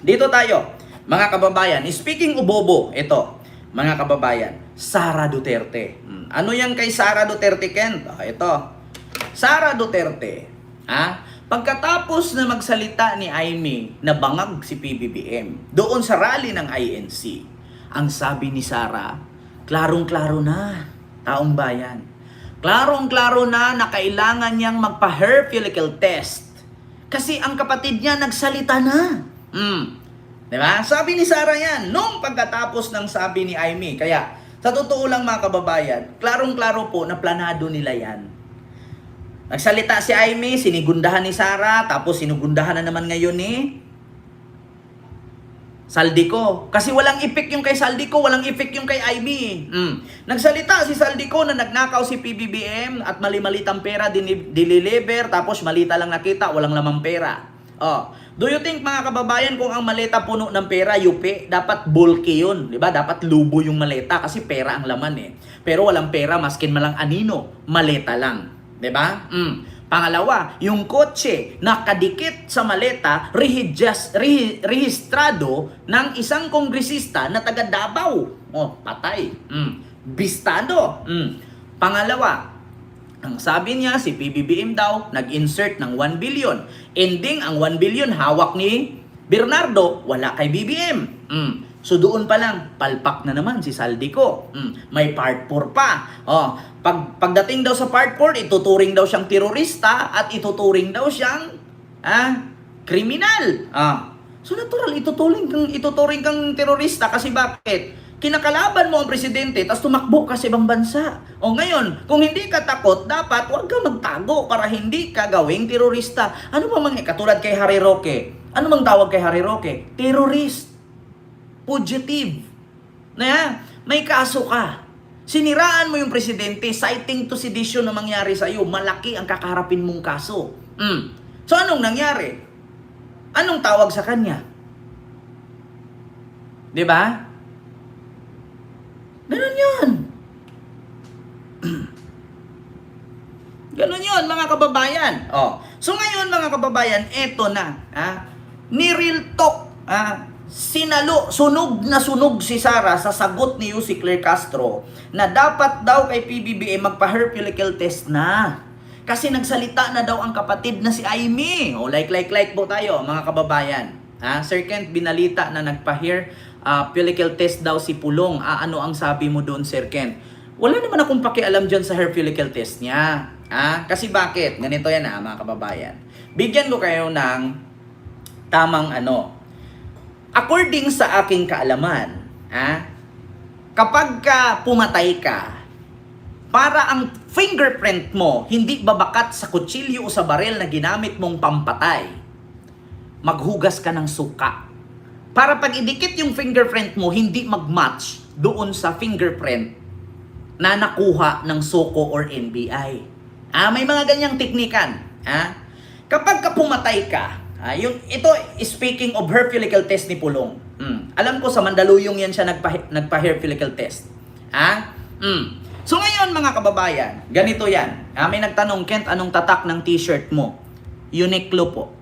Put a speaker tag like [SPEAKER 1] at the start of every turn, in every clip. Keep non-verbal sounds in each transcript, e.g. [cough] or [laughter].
[SPEAKER 1] Dito tayo, mga kababayan. Speaking of bobo, ito, mga kababayan, Sara Duterte. Hmm, Ano yan kay Sara Duterte, Kent? Ah, ito. Sara Duterte, ah, pagkatapos na magsalita ni Aimee na bangag si PBBM doon sa rally ng INC, ang sabi ni Sara, klarong-klaro na, taong bayan. Klarong-klaro na na kailangan niyang magpa-hair follicle test. Kasi ang kapatid niya nagsalita na. Mm. Di ba? Sabi ni Sarah yan, nung pagkatapos ng sabi ni Aimee. Kaya, sa totoo lang mga kababayan, klarong-klaro po na planado nila yan. Nagsalita si Aimee, sinigundahan ni Sarah, tapos sinugundahan na naman ngayon ni Saldico. Kasi walang effect yung kay Saldico, walang effect yung kay Aimee. Mm. Nagsalita si Saldico na nagnakaw si PBBM at mali-malitang pera din deliver tapos malita lang nakita, walang lamang pera. Oh. Do you think mga kababayan kung ang maleta puno ng pera, yupi, dapat bulky yun, 'di ba? Dapat lubo yung maleta kasi pera ang laman eh. Pero walang pera maskin malang anino, maleta lang, 'di ba? Mm. Pangalawa, yung kotse nakadikit sa maleta rehidjas, rehi, rehistrado ng isang kongresista na taga Davao. Oh, patay. Mm. Bistado. Mm. Pangalawa, ang sabi niya, si PBBM daw, nag-insert ng 1 billion. Ending, ang 1 billion hawak ni Bernardo, wala kay BBM. Mm. So doon pa lang, palpak na naman si Saldico. Mm. May part 4 pa. Oh, pag, pagdating daw sa part 4, ituturing daw siyang terorista at ituturing daw siyang ah, kriminal. Ah. So natural, ituturing kang, ituturing kang terorista kasi bakit? Kinakalaban mo ang presidente, tapos tumakbo ka sa ibang bansa. O ngayon, kung hindi ka takot, dapat huwag ka magtago para hindi ka gawing terorista. Ano ba mga katulad kay Harry Roque? Ano mang tawag kay Harry Roque? Terrorist. Fugitive. Na may kaso ka. Siniraan mo yung presidente, citing to sedition na mangyari sa iyo, malaki ang kakaharapin mong kaso. Mm. So anong nangyari? Anong tawag sa kanya? 'Di ba? Ganun yun. Ganun yun, mga kababayan. Oh. So ngayon, mga kababayan, eto na. Ha? Ni Real Talk, ha? sinalo, sunog na sunog si Sara sa sagot ni Yussi Claire Castro na dapat daw kay PBBM magpa-hair follicle test na. Kasi nagsalita na daw ang kapatid na si Aimee. O like, like, like po tayo, mga kababayan. Ha? Sir Kent, binalita na nagpa-hair uh, follicle test daw si Pulong. Ah, ano ang sabi mo doon, Sir Kent? Wala naman akong pakialam dyan sa hair follicle test niya. Ah, kasi bakit? Ganito yan ah, mga kababayan. Bigyan ko kayo ng tamang ano. According sa aking kaalaman, ah, kapag ka pumatay ka, para ang fingerprint mo hindi babakat sa kutsilyo o sa barel na ginamit mong pampatay, maghugas ka ng suka. Para pag idikit yung fingerprint mo, hindi mag-match doon sa fingerprint na nakuha ng SOCO or NBI. Ah, may mga ganyang teknikan. Ah? Kapag ka pumatay ka, ah, yung, ito, speaking of hair follicle test ni Pulong. Mm, alam ko sa Mandaluyong yan siya nagpa, nagpa-hair follicle test. Ah? Mm. So ngayon mga kababayan, ganito yan. Ah, may nagtanong, Kent, anong tatak ng t-shirt mo? Uniqlo po.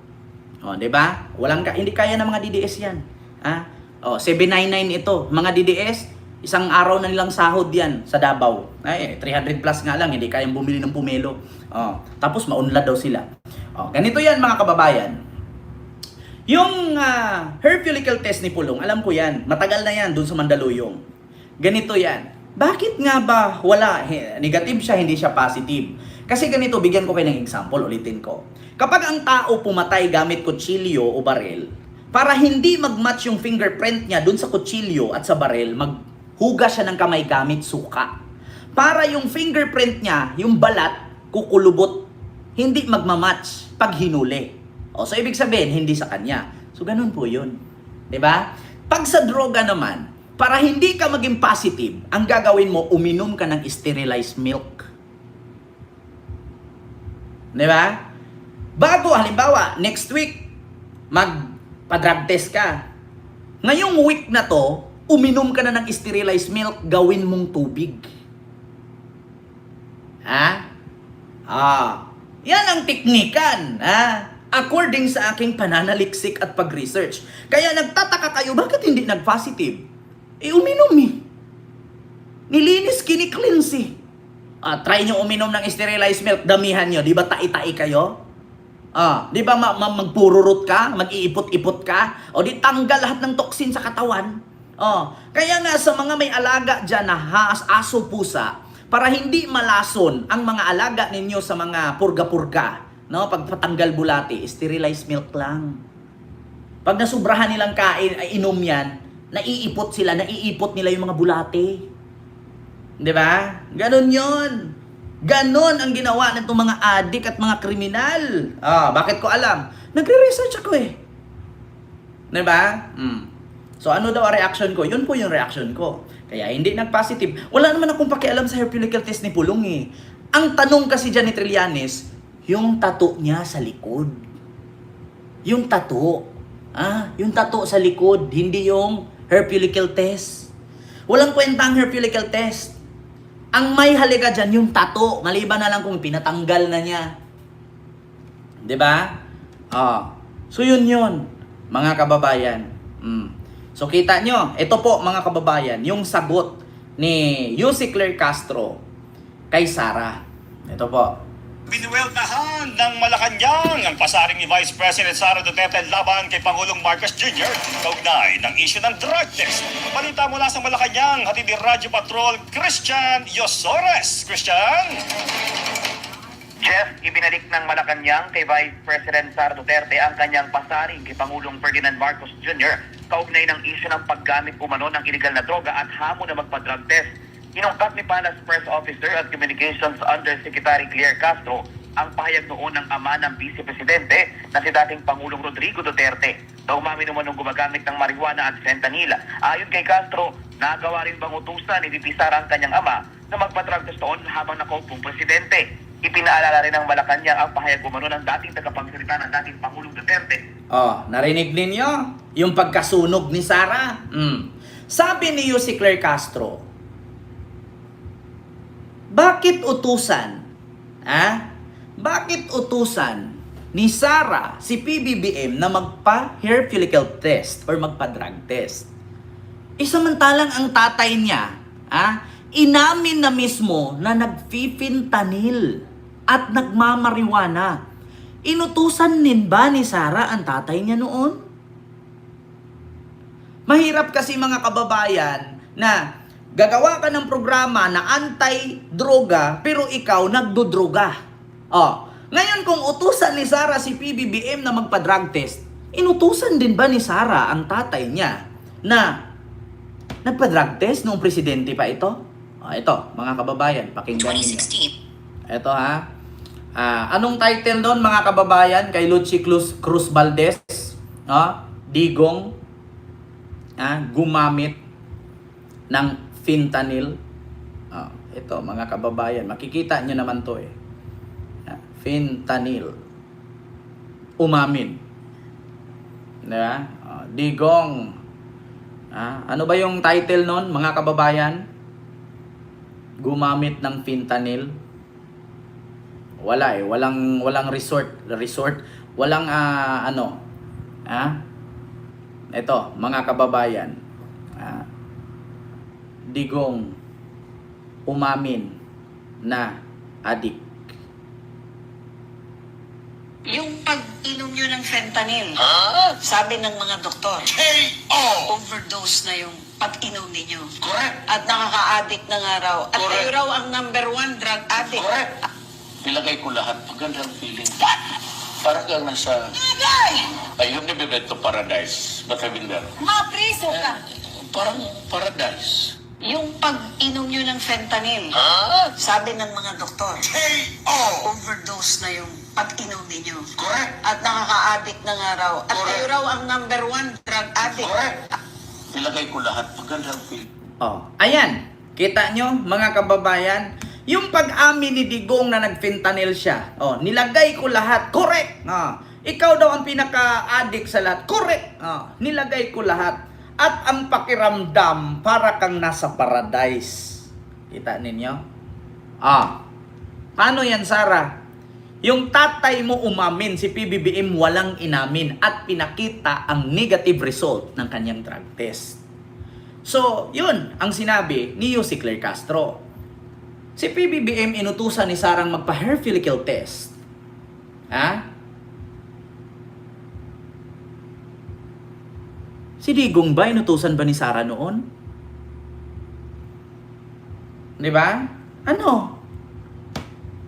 [SPEAKER 1] O, di ba? Walang ka, hindi kaya ng mga DDS yan. Ah? O, 799 ito. Mga DDS, isang araw na nilang sahod yan sa Davao. Ay, 300 plus nga lang, hindi kayang bumili ng pumelo. O, tapos maunlad daw sila. O, ganito yan mga kababayan. Yung uh, hair follicle test ni Pulong, alam ko yan. Matagal na yan dun sa Mandaluyong. Ganito yan. Bakit nga ba wala? Negative siya, hindi siya positive. Kasi ganito, bigyan ko kayo ng example, ulitin ko. Kapag ang tao pumatay gamit kutsilyo o baril, para hindi mag-match yung fingerprint niya dun sa kutsilyo at sa baril, maghugas siya ng kamay gamit suka. Para yung fingerprint niya, yung balat, kukulubot, hindi magmamatch pag hinuli. O, so ibig sabihin, hindi sa kanya. So ganun po yun. ba? Pag sa droga naman, para hindi ka maging positive, ang gagawin mo, uminom ka ng sterilized milk. ba? Bago, halimbawa, next week, magpa-drug test ka. Ngayong week na to, uminom ka na ng sterilized milk, gawin mong tubig. Ha? Ah, yan ang teknikan. Ha? According sa aking pananaliksik at pag-research. Kaya nagtataka kayo, bakit hindi nag-positive? Eh, uminom eh. Nilinis, kini-cleanse eh. Ah, try nyo uminom ng sterilized milk, damihan nyo. Di ba tai-tai kayo? Ah, di ba ma- ma- magpururot ka, mag-iipot-ipot ka, o di tanggal lahat ng toxin sa katawan. Oh, kaya nga sa mga may alaga diyan na has, aso pusa, para hindi malason ang mga alaga ninyo sa mga purga-purga, no, pagpatanggal bulati, sterilized milk lang. Pag nasubrahan nilang kain, ay inom yan, naiipot sila, naiipot nila yung mga bulati. Di ba? Ganon yon. Ganon ang ginawa ng mga adik at mga kriminal. Ah, bakit ko alam? Nagre-research ako eh. Di ba? Mm. So ano daw ang reaction ko? Yun po yung reaction ko. Kaya hindi nag-positive. Wala naman akong pakialam sa follicle test ni Pulong eh. Ang tanong kasi dyan ni Trillanes, yung tato niya sa likod. Yung tato. Ah, yung tato sa likod, hindi yung follicle test. Walang kwenta ang follicle test. Ang may haliga dyan, yung tato. Maliban na lang kung pinatanggal na niya. 'Di ba? Ah. So yun yun, mga kababayan. Mm. So kita nyo, ito po mga kababayan, yung sagot ni Yussi Claire Castro kay Sara. Ito po.
[SPEAKER 2] Binuweltahan ng Malacanang ang pasaring ni Vice President Sara Duterte laban kay Pangulong Marcos Jr. kaugnay ng isyu ng drug test. Balita mula sa Malacanang, hatid ni Radyo Patrol Christian Yosores. Christian?
[SPEAKER 3] Jeff, ibinalik ng Malacanang kay Vice President Sara Duterte ang kanyang pasaring kay Pangulong Ferdinand Marcos Jr. kaugnay ng isyu ng paggamit umano ng iligal na droga at hamon na magpa-drug test. Inungkat ni Panas Press Officer at Communications Undersecretary Claire Castro ang pahayag noon ng ama ng Vice Presidente na si dating Pangulong Rodrigo Duterte na umamin naman ng gumagamit ng marijuana at fentanyl. Ayon kay Castro, nagawa rin bang utusan ni VP Sara ang kanyang ama na magpa-drug test noon habang nakaupong presidente. Ipinaalala rin ng Malacanang ang pahayag umano ng dating tagapagsalita ng dating Pangulong Duterte
[SPEAKER 1] Oh, narinig ninyo? Yung pagkasunog ni Sara. Mm. Sabi ni Yussi Claire Castro, bakit utusan? Ha? Bakit utusan ni Sara si PBBM na magpa-hair follicle test or magpa-drug test? Isamantalang ang tatay niya, ah, inamin na mismo na nagfifintanil at nagmamariwana. Inutusan din ba ni Sara ang tatay niya noon? Mahirap kasi mga kababayan na gagawa ka ng programa na anti-droga pero ikaw nagdodroga. Oh, ngayon kung utusan ni Sara si PBBM na magpa-drug test, inutusan din ba ni Sara ang tatay niya na nagpa-drug test noong presidente pa ito? Oh, ito, mga kababayan, pakinggan niyo.
[SPEAKER 4] 2016.
[SPEAKER 1] Ito ha. Ah, anong title doon mga kababayan kay Lucy Cruz, Cruz Valdez? No? Digong ah, gumamit ng fentanyl. Ah, ito mga kababayan, makikita nyo naman to eh. Ah, fentanyl. Umamin. Diba? Ah, digong. Ah, ano ba yung title noon mga kababayan? Gumamit ng fentanyl. Wala eh, walang walang resort, resort, walang ah, ano. Ah? Ito, mga kababayan. Digong umamin na adik.
[SPEAKER 4] Yung pag-inom nyo ng fentanyl,
[SPEAKER 2] Ah,
[SPEAKER 4] sabi ng mga doktor,
[SPEAKER 2] K.O.
[SPEAKER 4] overdose na yung pag-inom ninyo.
[SPEAKER 2] Correct.
[SPEAKER 4] At nakaka-addict na nga raw. At
[SPEAKER 2] Correct.
[SPEAKER 4] kayo raw ang number one drug addict.
[SPEAKER 2] Correct.
[SPEAKER 5] Nilagay ko lahat. Magandang feeling. Para kang nasa... I have never been to paradise, but I've been there.
[SPEAKER 4] Mapriso ka!
[SPEAKER 5] Parang paradise.
[SPEAKER 4] Yung pag-inom nyo ng fentanyl,
[SPEAKER 2] Ah,
[SPEAKER 4] sabi ng mga doktor,
[SPEAKER 2] K.O.
[SPEAKER 4] overdose na yung pag-inom ninyo.
[SPEAKER 2] Correct.
[SPEAKER 4] At nakaka-addict na nga raw. At
[SPEAKER 5] Correct.
[SPEAKER 4] kayo raw ang number one drug addict.
[SPEAKER 5] Correct. Nilagay ko lahat. Magandang feeling.
[SPEAKER 1] Oh, ayan. Kita nyo, mga kababayan, yung pag-amin ni Digong na nag-fentanyl siya. Oh, nilagay ko lahat. Correct. Oh, ikaw daw ang pinaka-addict sa lahat. Correct. Oh, nilagay ko lahat. At ang pakiramdam para kang nasa paradise. Kita ninyo? Ah. Paano yan, Sarah? Yung tatay mo umamin, si PBBM walang inamin at pinakita ang negative result ng kanyang drug test. So, yun ang sinabi ni Yussi Claire Castro. Si PBBM inutusan ni Sarang magpa-hair follicle test. Ha? Si Digong ba inutusan ba ni Sara noon? 'Di ba? Ano?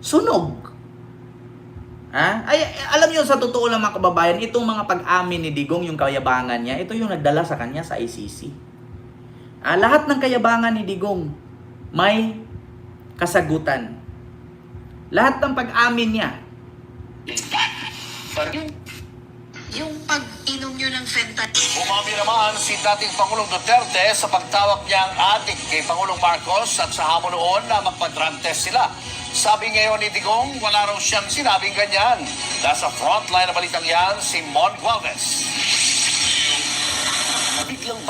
[SPEAKER 1] Sunog. Ha? Ay, alam niyo sa totoo lang mga kababayan, itong mga pag-amin ni Digong, yung kayabangan niya, ito yung nagdala sa kanya sa ICC. Ah, lahat ng kayabangan ni Digong may kasagutan. Lahat ng pag-amin niya,
[SPEAKER 5] Parang
[SPEAKER 4] Yung pag-inom nyo ng fentanyl,
[SPEAKER 5] Umami naman si dating Pangulong Duterte sa pagtawag niyang adik kay Pangulong Marcos at sa hamon noon na magpa-drug test sila. Sabi ngayon ni Digong, wala raw siyang sinabing ganyan. Nasa frontline na balitang yan, si Mon Gualvez.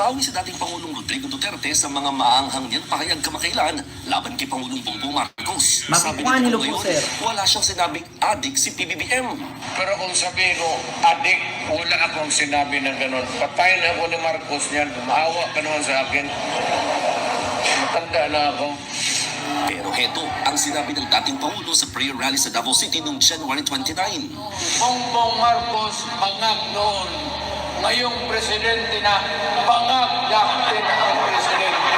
[SPEAKER 6] Bawi sa dating Pangulong Rodrigo Duterte sa mga maanghang niyang pahayag kamakailan laban kay Pangulong Bongbong Marcos. Sabi ni Digong
[SPEAKER 1] po,
[SPEAKER 6] ngayon,
[SPEAKER 1] sir.
[SPEAKER 6] wala siyang sinabing adik si PBBM.
[SPEAKER 7] Pero kung sabihin ko, adik, wala akong sinabi ng ganun. Patayin ako ni Marcos niyan. Maawa ka naman sa akin. Matanda na ako.
[SPEAKER 6] Pero heto ang sinabi ng dating Pangulo sa prayer rally sa Davao City noong January 29.
[SPEAKER 7] Bongbong Marcos, bangag noon. Ngayong presidente na, bangag yakin ang presidente.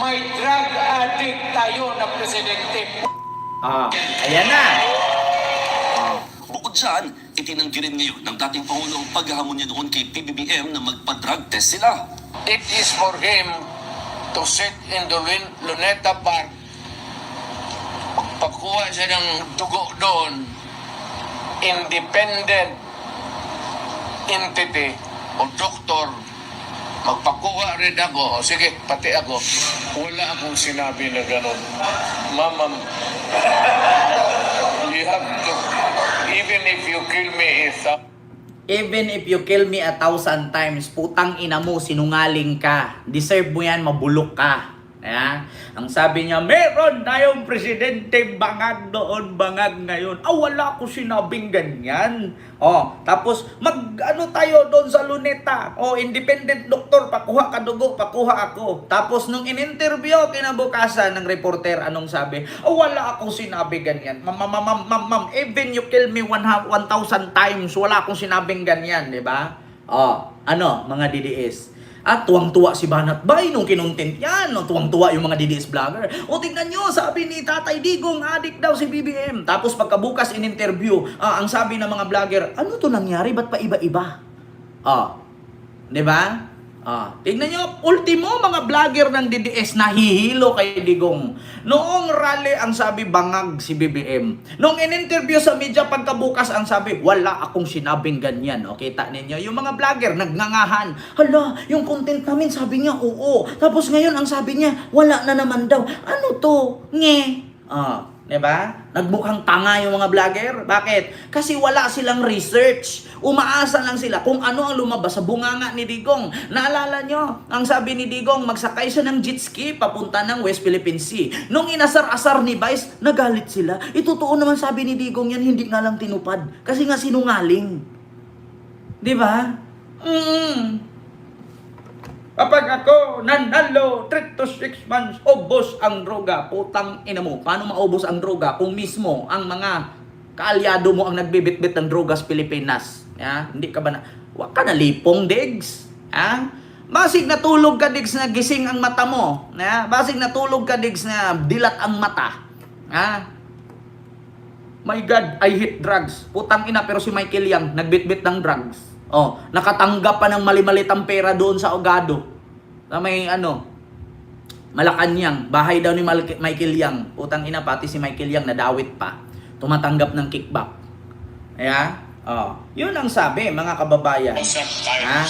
[SPEAKER 7] May drug addict tayo na presidente.
[SPEAKER 1] ah, ayan na.
[SPEAKER 6] Bukod dyan, itinanggi rin ngayon ng dating Pangulo ang paghahamon niya noon kay PBBM na magpa-drug test sila.
[SPEAKER 7] It is for him to sit in the Lun- Luneta Park. Pagpakuha siya ng dugo doon, independent entity o doktor, magpakuha rin ako. O sige, pati ako. Wala akong sinabi na gano'n. Mama, you have to, even if you kill me, up
[SPEAKER 1] Even if you kill me a thousand times, putang ina mo, sinungaling ka. Deserve mo yan, mabulok ka. Ayan. Ang sabi niya, meron tayong presidente bangag doon, bangag ngayon. Ah, wala ko sinabing ganyan. Oh, tapos mag ano tayo doon sa luneta. Oh, independent doktor, pakuha ka dugo, pakuha ako. Tapos nung in-interview kinabukasan ng reporter, anong sabi? Oh, wala akong sinabi ganyan. Ma'am, ma'am, ma'am, ma'am, ma'am, even you kill me 1,000 times, wala akong sinabing ganyan, di ba? Oh, ano, mga DDS. At tuwang-tuwa si Banat Bay nung kinontent yan. No? Tuwang-tuwa yung mga DDS vlogger. O tingnan nyo, sabi ni Tatay Digong, adik daw si BBM. Tapos pagkabukas in interview, ah, ang sabi ng mga vlogger, ano to nangyari? Ba't pa iba-iba? Ah, di ba? Ah, tingnan nyo, ultimo mga vlogger ng DDS nahihilo kay Digong. Noong rally ang sabi bangag si BBM. Noong in-interview sa media pagkabukas ang sabi, wala akong sinabing ganyan. O, kita ninyo, yung mga vlogger nagngangahan. Hala, yung content namin sabi niya, oo. Tapos ngayon ang sabi niya, wala na naman daw. Ano to? Nge. Ah, 'di ba? Nagmukhang tanga yung mga vlogger. Bakit? Kasi wala silang research. Umaasa lang sila kung ano ang lumabas sa bunganga ni Digong. Naalala nyo, ang sabi ni Digong, magsakay siya ng jet ski papunta ng West Philippine Sea. Nung inasar-asar ni Vice, nagalit sila. Itotoo naman sabi ni Digong yan, hindi nga lang tinupad. Kasi nga sinungaling. 'Di ba? Mm. Kapag ako nanalo 3 to 6 months, ubos ang droga. Putang ina mo. Paano maubos ang droga kung mismo ang mga kaalyado mo ang nagbibitbit ng droga sa Pilipinas? Ya? Hindi ka ba na... Huwag ka na lipong, digs. Ha? Basig natulog ka, digs, na gising ang mata mo. Ya? Basig natulog ka, digs, na dilat ang mata. Ha? My God, I hate drugs. Putang ina, pero si Michael Yang, nagbitbit ng drugs. Oh, nakatanggap pa ng mali-malitang pera doon sa Ogado. Na may ano, Malacanang, bahay daw ni Michael Yang. Putang ina, pati si Michael Yang nadawit pa. Tumatanggap ng kickback. Kaya, oh, yun ang sabi, mga kababayan. Ha?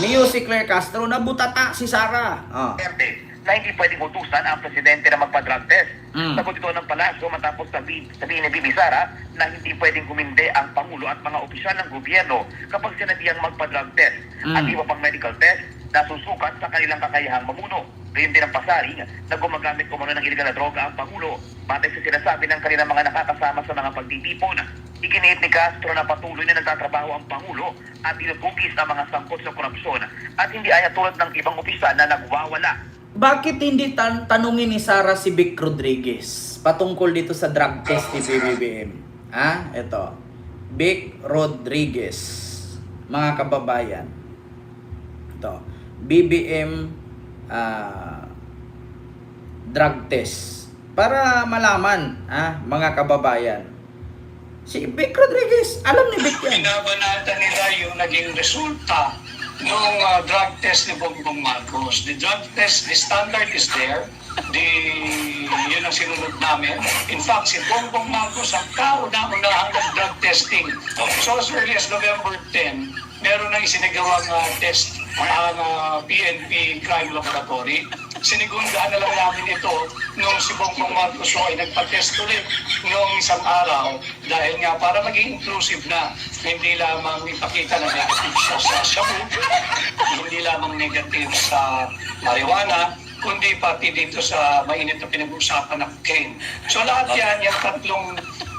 [SPEAKER 1] Mio si Claire Castro, nabutata si Sara. Oh.
[SPEAKER 3] Duterte na hindi pwedeng utusan ang presidente na magpa-drug test.
[SPEAKER 1] Mm.
[SPEAKER 3] Sagot ito ng palasyo matapos sabi, sabihin ni Bibi Sara na hindi pwedeng kuminde ang Pangulo at mga opisyal ng gobyerno kapag sinabihang magpa-drug test
[SPEAKER 1] Mm.
[SPEAKER 3] at iba pang medical test na susukat sa kanilang kakayahang mamuno. Gayon din ang pasaring na gumagamit umano ng illegal na droga ang Pangulo. Batay sa sinasabi ng kanilang mga nakakasama sa mga pagtitipon, iginiit ni Castro na patuloy na nagtatrabaho ang Pangulo at inubugis ang mga sangkot sa korupsyon at hindi aya tulad ng ibang opisyal na nagwawala
[SPEAKER 1] Bakit hindi tan- tanungin ni Sara si Vic Rodriguez patungkol dito sa drug test ni BBM? Ha? Ito. Vic Rodriguez. Mga kababayan. Ito. BBM ah, drug test. Para malaman, ha, mga kababayan. Si Vic Rodriguez, alam ni Vic yan.
[SPEAKER 8] binabanatan nila yung naging resulta ng drug test ni Bongbong Marcos. The drug test, the standard is there. The, yun ang sinunod namin. In fact, si Bongbong Marcos ang kauna-unahang drug testing. So as early as November 10, meron nang isinagawang uh, test ang uh, PNP Crime Laboratory. Sinigundaan na lang namin ito nung si Bongbong Marcos ay nagpa-test ulit noong isang araw dahil nga para maging inclusive na hindi lamang ipakita na negative siya sa shabu, hindi lamang negative sa marijuana, kundi pati dito sa mainit na pinag-uusapan na cocaine. So lahat yan, yung tatlong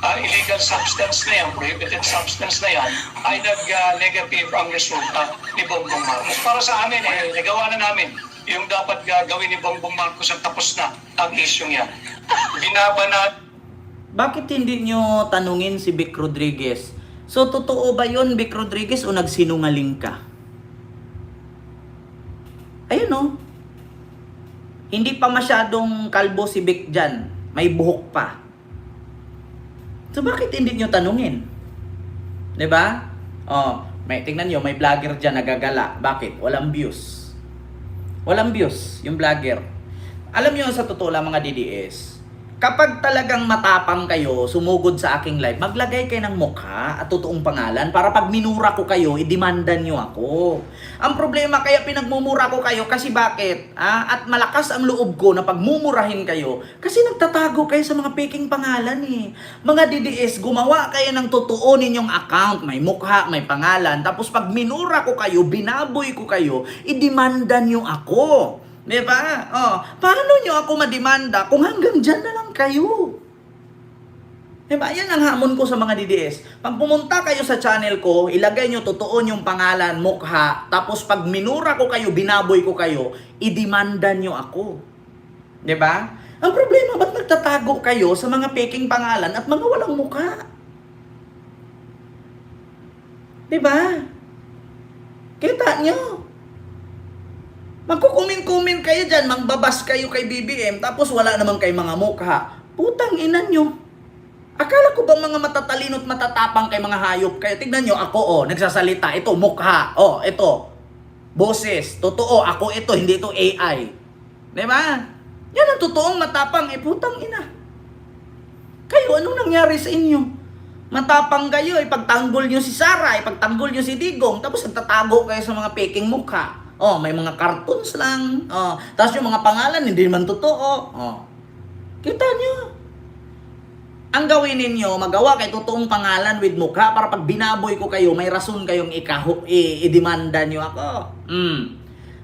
[SPEAKER 8] ah, illegal substance na yan, prohibited substance na yan, ay nag-negative ang resulta ni Bongbong Marcos. Para sa amin, eh, nagawa na namin yung dapat gagawin ni Bongbong Marcos at tapos na ang issue yan. Binabanat
[SPEAKER 1] Bakit hindi nyo tanungin si Vic Rodriguez? So, totoo ba yun, Vic Rodriguez, o nagsinungaling ka? Ayun no. Hindi pa masyadong kalbo si Vic dyan. May buhok pa. So, bakit hindi nyo tanungin? 'Di ba? Oh, may tingnan nyo, may vlogger dyan nagagala. Bakit? Walang views. Walang views yung vlogger. Alam nyo sa totoo lang mga DDS, kapag talagang matapang kayo, sumugod sa aking live, maglagay kayo ng mukha at totoong pangalan para pag minura ko kayo, idemandan nyo ako. Ang problema kaya pinagmumura ko kayo kasi bakit? Ah, at malakas ang loob ko na pagmumurahin kayo kasi nagtatago kayo sa mga peking pangalan eh. Mga DDS, gumawa kayo ng totoo ninyong account, may mukha, may pangalan, tapos pag minura ko kayo, binaboy ko kayo, idemanda nyo ako. Di ba? Oh, paano nyo ako mademanda kung hanggang dyan na lang kayo? Di ba? Yan ang hamon ko sa mga DDS. Pag pumunta kayo sa channel ko, ilagay nyo totoo yung pangalan, mukha, tapos pag minura ko kayo, binaboy ko kayo, idemanda nyo ako. Di ba? Ang problema, ba't nagtatago kayo sa mga peking pangalan at mga walang mukha? Di ba? Kita nyo? Magkukumin-kumin kayo dyan, mangbabas kayo kay BBM, tapos wala naman kay mga mukha. Putang ina nyo. Akala ko bang mga matatalino at matatapang kay mga hayop kayo? Tignan nyo, ako oh, nagsasalita. Ito, mukha. Oh, ito. Boses. Totoo, ako ito, hindi ito AI. Di ba? Yan ang totoong matapang. Eh, putang ina. Kayo, anong nangyari sa inyo? Matapang kayo, ipagtanggol nyo si Sarah, ipagtanggol nyo si Digong, tapos nagtatago kayo sa mga peking mukha. Oh, may mga cartoons lang. Oh, tapos yung mga pangalan hindi naman totoo. Oh. Kita nyo. Ang gawin ninyo, magawa kay totoong pangalan with mukha para pag binaboy ko kayo, may rason kayong ikaho, idemanda nyo ako. Mm.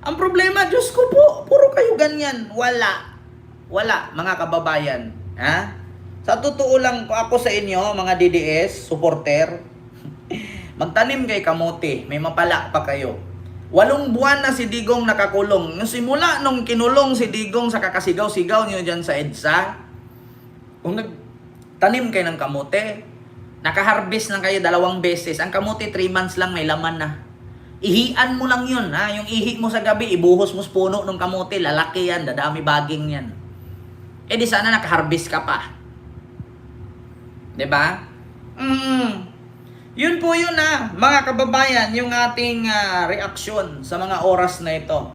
[SPEAKER 1] Ang problema, Diyos ko po, puro kayo ganyan. Wala. Wala, mga kababayan. Ha? Sa totoo lang ko ako sa inyo, mga DDS, supporter, [laughs] magtanim kay kamote, may mapala pa kayo. Walong buwan na si Digong nakakulong. Nung simula nung kinulong si Digong sa kakasigaw-sigaw niyo dyan sa EDSA, kung nagtanim kayo ng kamote, nakaharvest lang kayo dalawang beses. Ang kamote, 3 months lang may laman na. Ihian mo lang yun, ha? Yung ihi mo sa gabi, ibuhos mo sa puno ng kamote, lalaki yan, dadami baging yan. Eh di sana nakaharvest ka pa. 'Di ba? Mm. Yun po yun ah, mga kababayan, yung ating ah, reaksyon sa mga oras na ito.